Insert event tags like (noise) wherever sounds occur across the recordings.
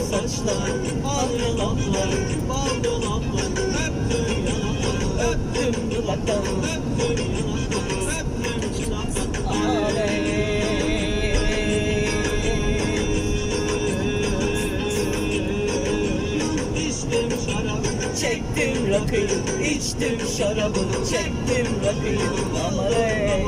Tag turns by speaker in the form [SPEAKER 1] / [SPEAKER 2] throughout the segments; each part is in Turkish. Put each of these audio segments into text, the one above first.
[SPEAKER 1] saçlar Al yanaklar Bal dolaplar Öptüm yanaklar Öptüm dudaklar Öptüm yanaklar Öptüm dudaklar İçtim şarabı Çektim rakıyı içtim şarabı Çektim rakıyı. Amarey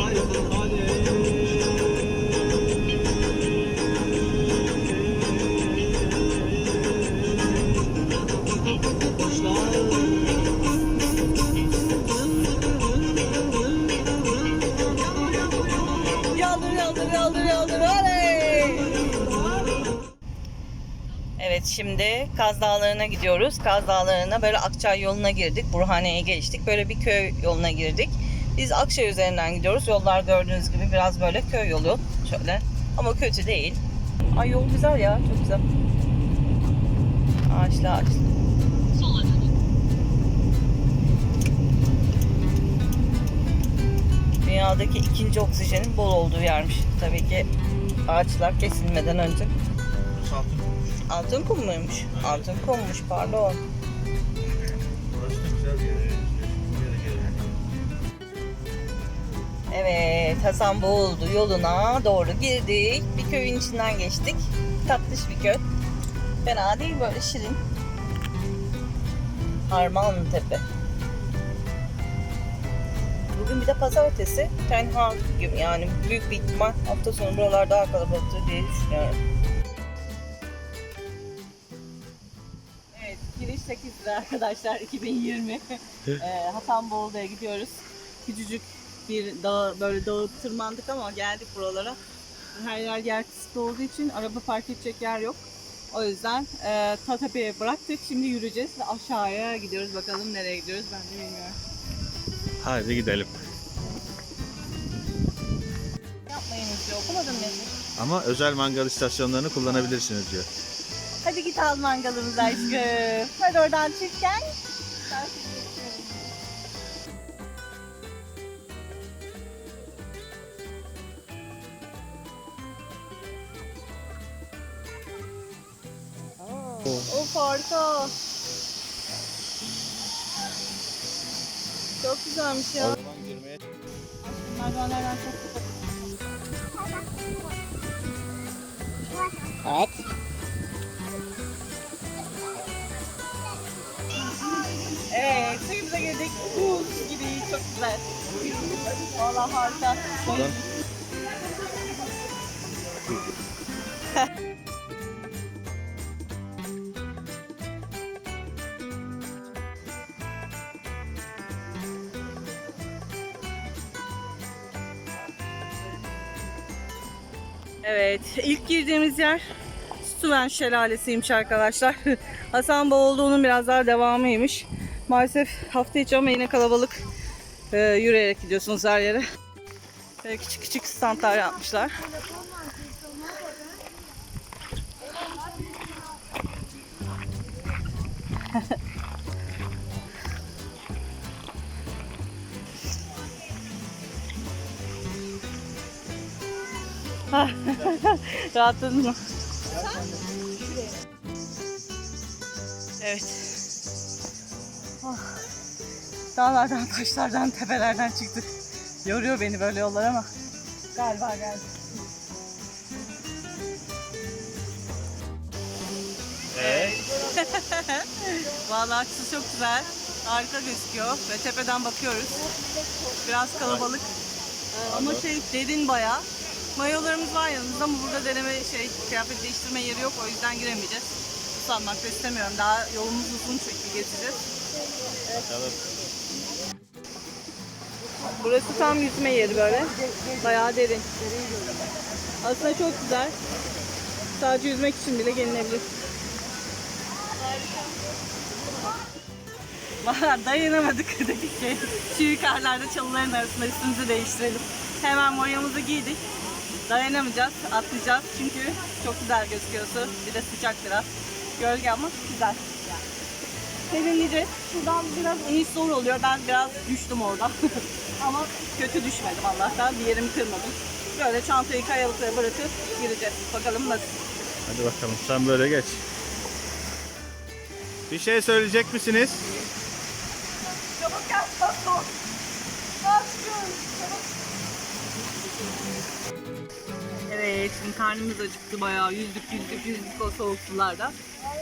[SPEAKER 1] Evet şimdi Kaz Dağları'na gidiyoruz. Kaz Dağları'na böyle Akçay yoluna girdik. Burhaniye'ye geçtik. Böyle bir köy yoluna girdik. Biz Akçay üzerinden gidiyoruz. Yollar gördüğünüz gibi biraz böyle köy yolu. Şöyle. Ama kötü değil. Ay yol güzel ya. Çok güzel. Ağaçlı ağaçlı. Dünyadaki ikinci oksijenin bol olduğu yermiş. Tabii ki ağaçlar kesilmeden önce.
[SPEAKER 2] Altın
[SPEAKER 1] kum muymuş? Altın kummuş pardon.
[SPEAKER 2] Burası da güzel bir yer.
[SPEAKER 1] Evet Hasan Boğuldu yoluna doğru girdik. Bir köyün içinden geçtik. Tatlış bir köy. Fena değil böyle şirin. Harman Tepe. Bugün bir de pazartesi. Tenha gün yani büyük bir ihtimal hafta sonu buralar daha kalabalıktır diye düşünüyorum. Evet, giriş 8 lira arkadaşlar 2020. (laughs) ee, Hasan Boğuldu'ya gidiyoruz. Küçücük bir dağ, böyle dağı tırmandık ama geldik buralara. Her yer yer kısıtlı olduğu için araba park edecek yer yok. O yüzden e, ta tepeye bıraktık. Şimdi yürüyeceğiz ve aşağıya gidiyoruz. Bakalım nereye gidiyoruz ben de bilmiyorum.
[SPEAKER 2] Hadi gidelim.
[SPEAKER 1] Yapmayınız diyor. Okumadın mı?
[SPEAKER 2] Ama özel mangal istasyonlarını kullanabilirsiniz diyor.
[SPEAKER 1] Hadi git al mangalımızı aşkım. Hadi oradan çık gel. Ben seni bekliyorum. Of harika. Güzelmiş ya.
[SPEAKER 2] Oradan girmeye
[SPEAKER 1] Merdivenlerden çok güzel.
[SPEAKER 2] At.
[SPEAKER 1] Evet, suyumuza girdik. Buz gibi, çok güzel. Valla harika.
[SPEAKER 2] Şuradan. (laughs)
[SPEAKER 1] Evet, ilk girdiğimiz yer Süven Şelalesi'ymiş arkadaşlar. (laughs) Hasan Boğulduğu'nun biraz daha devamıymış. Maalesef hafta içi ama yine kalabalık. Ee, yürüyerek gidiyorsunuz her yere. Böyle küçük küçük standlar yapmışlar. (laughs) (laughs) Rahatladın mı? Evet. Ah. Dağlardan, taşlardan, tepelerden çıktık. Yoruyor beni böyle yollar ama galiba geldik.
[SPEAKER 2] Evet. (laughs)
[SPEAKER 1] Vallahi aksı çok güzel. Harika gözüküyor ve tepeden bakıyoruz. Biraz kalabalık. Ee, Ama şey derin bayağı. Mayolarımız var yanımızda ama burada deneme şey kıyafet değiştirme yeri yok o yüzden giremeyeceğiz. Islanmak da istemiyorum. Daha yolumuz uzun çünkü gezeceğiz.
[SPEAKER 2] Bakalım.
[SPEAKER 1] Burası tam yüzme yeri böyle. Bayağı derin. Aslında çok güzel. Sadece yüzmek için bile gelinebilir. (laughs) Valla dayanamadık (laughs) dedik ki şu yukarılarda çalıların arasında üstümüzü değiştirelim. Hemen moyamızı giydik. Dayanamayacağız, atlayacağız çünkü çok güzel gözüküyor su. Bir de sıcak biraz. Gölge ama güzel. Serinleyeceğiz. Şuradan biraz iniş zor oluyor. Ben biraz düştüm orada. (laughs) ama kötü düşmedim Allah'tan. Bir yerimi kırmadım. Böyle çantayı kayalıklara bırakıp gireceğiz. Bakalım nasıl.
[SPEAKER 2] Hadi bakalım sen böyle geç. Bir şey söyleyecek misiniz?
[SPEAKER 1] Çabuk gel patron. Başlıyoruz. Çabuk. Evet, şimdi karnımız acıktı bayağı. Yüzdük yüzdük yüzdük o soğuk sularda.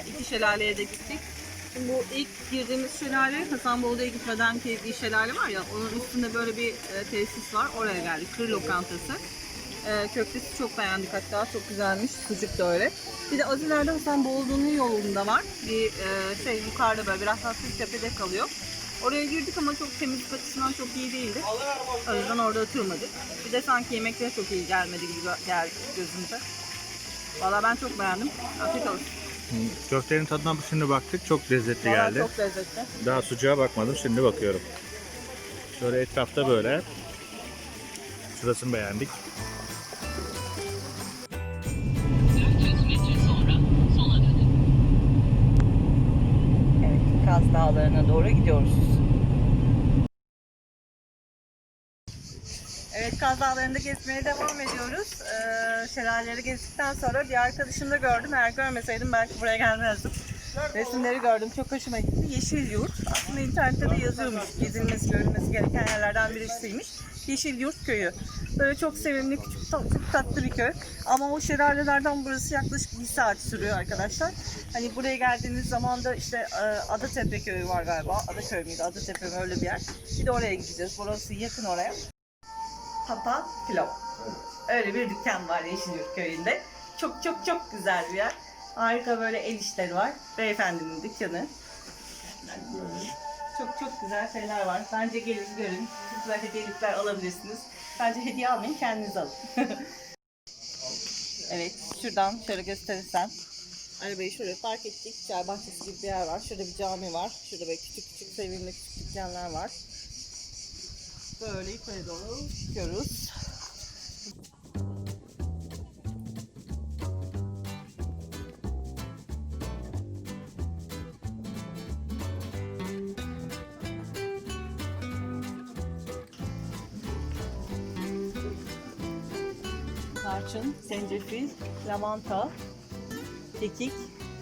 [SPEAKER 1] İki şelaleye de gittik. Şimdi bu ilk girdiğimiz şelale, Hasanbol'da gitmeden bir şelale var ya, onun üstünde böyle bir e, tesis var. Oraya geldik. Kır lokantası. E, köftesi çok beğendik hatta. Çok güzelmiş. Sucuk da öyle. Bir de az ileride Hasanboldu'nun yolunda var. Bir e, şey yukarıda böyle biraz hafif tepede kalıyor. Oraya girdik ama çok temizlik açısından çok iyi değildi. O yüzden orada oturmadık. Bir de sanki yemekleri çok iyi gelmedi gibi geldi gözümüze. Valla ben çok beğendim. Afiyet olsun.
[SPEAKER 2] Köftenin tadına şimdi baktık. Çok lezzetli
[SPEAKER 1] Valla
[SPEAKER 2] geldi.
[SPEAKER 1] çok lezzetli.
[SPEAKER 2] Daha sucuğa bakmadım. Şimdi bakıyorum. Şöyle etrafta böyle. Şurasını beğendik.
[SPEAKER 1] Kaz Dağları'na doğru gidiyoruz. Evet, Kaz Dağları'nda gezmeye devam ediyoruz. Ee, şelaleleri gezdikten sonra bir arkadaşımda gördüm. Eğer görmeseydim belki buraya gelmezdim. Resimleri gördüm, çok hoşuma gitti. Yeşil Yurt. Aslında internette de yazıyormuş. Gezilmesi, görülmesi gereken yerlerden birisiymiş. Yeşil Yurt Köyü. Böyle çok sevimli, küçük, çok tatlı bir köy. Ama o şelalelerden burası yaklaşık bir saat sürüyor arkadaşlar. Hani buraya geldiğiniz zaman da işte e, Adatepe Köyü var galiba. Adaköy müydü? Adatepe mi öyle bir yer. Bir de oraya gideceğiz. Burası yakın oraya. Papa Pilav. Öyle bir dükkan var Yeşilyurt köyünde. Çok çok çok güzel bir yer. Harika böyle el işleri var. Beyefendinin dükkanı. Çok çok güzel şeyler var. Bence gelin görün. Güzel hediyelikler alabilirsiniz. Bence hediye almayın kendiniz alın. (laughs) evet şuradan şöyle gösterirsen. Arabayı şuraya park ettik. Çay bahçesi gibi bir yer var. Şurada bir cami var. Şurada böyle küçük küçük sevimli küçük dükkanlar var. Böyle yukarı doğru çıkıyoruz. Tarçın, zencefil, lavanta, kekik,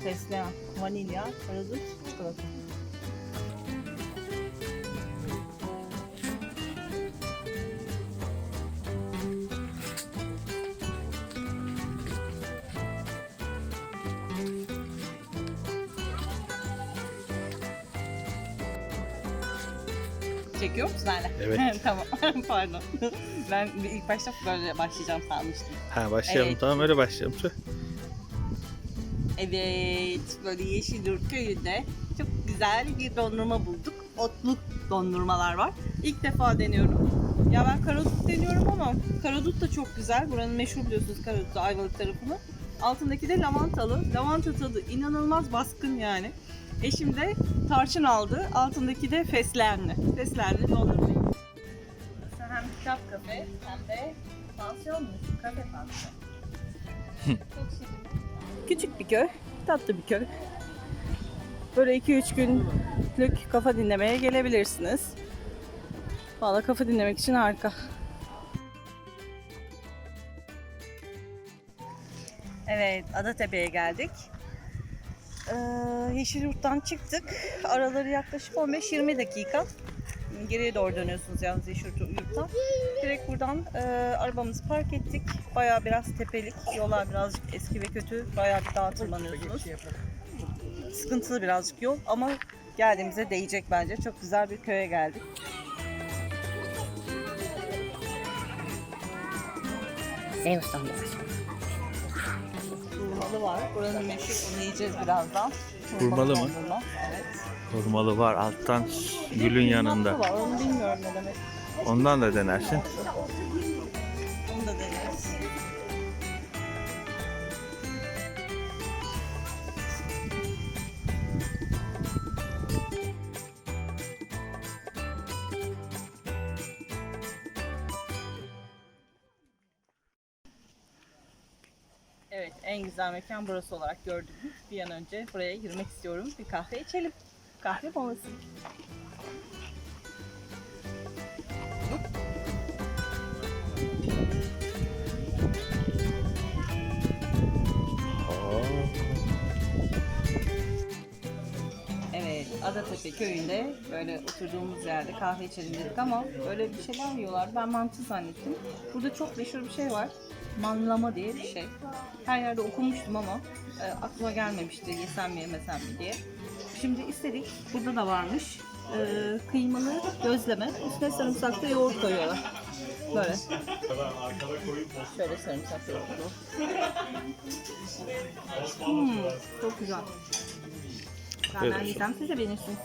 [SPEAKER 1] fesleğen, vanilya, karadut, çikolata. Çekiyor musun hala?
[SPEAKER 2] Evet. (laughs)
[SPEAKER 1] tamam. (laughs) Pardon. Ben ilk başta böyle başlayacağım sanmıştım.
[SPEAKER 2] Ha başlayalım
[SPEAKER 1] Evet.
[SPEAKER 2] tamam öyle başlayalım.
[SPEAKER 1] Evet, böyle Yeşilyurt köyünde çok güzel bir dondurma bulduk. Otluk dondurmalar var. İlk defa deniyorum. Ya ben karadut deniyorum ama karadut da çok güzel. Buranın meşhur biliyorsunuz karadut'u Ayvalık tarafını. Altındaki de lavantalı. Lavanta tadı inanılmaz baskın yani. Eşim de tarçın aldı. Altındaki de fesleğenli. Fesleğenli dondurma. Kitap kafe hem de pansiyon mu? Kafe pansiyon. Küçük bir köy, tatlı bir köy. Böyle 2-3 günlük kafa dinlemeye gelebilirsiniz. Valla kafa dinlemek için harika. Evet, Adatepe'ye geldik. Ee, Yeşilyurt'tan çıktık. Araları yaklaşık 15-20 dakika. Geriye doğru dönüyorsunuz yalnız Yeşilyurt'tan. Direkt buradan e, arabamızı park ettik. Bayağı biraz tepelik. Yollar birazcık eski ve kötü. Bayağı bir dağa tırmanıyorsunuz. Sıkıntılı birazcık yol ama geldiğimize değecek bence. Çok güzel bir köye geldik.
[SPEAKER 3] Zeus dondurması.
[SPEAKER 1] Hurmalı var. Buranın meşhur onu yiyeceğiz birazdan.
[SPEAKER 2] Hurmalı mı?
[SPEAKER 1] dondurma, Evet.
[SPEAKER 2] Hurmalı var alttan gülün yanında.
[SPEAKER 1] Hurmalı var. Onu bilmiyorum ne demek.
[SPEAKER 2] Ondan da denersin.
[SPEAKER 1] Onu da deneriz. Evet, en güzel mekan burası olarak gördüğümüz. Bir an önce buraya girmek istiyorum. Bir kahve içelim. Kahve molası. Adatepe köyünde böyle oturduğumuz yerde kahve içelim dedik ama böyle bir şeyler yiyorlar. Ben mantı zannettim. Burada çok meşhur bir şey var. Manlama diye bir şey. Her yerde okumuştum ama e, aklıma gelmemişti yesem mi yemesem mi diye. Şimdi istedik. Burada da varmış. E, kıymalı gözleme. Üstüne sarımsaklı yoğurt koyuyorlar. Böyle. Şöyle sarımsaklı yoğurt. Hmm, çok güzel. Benden
[SPEAKER 2] Evet.
[SPEAKER 1] yesem siz de beğenirsiniz.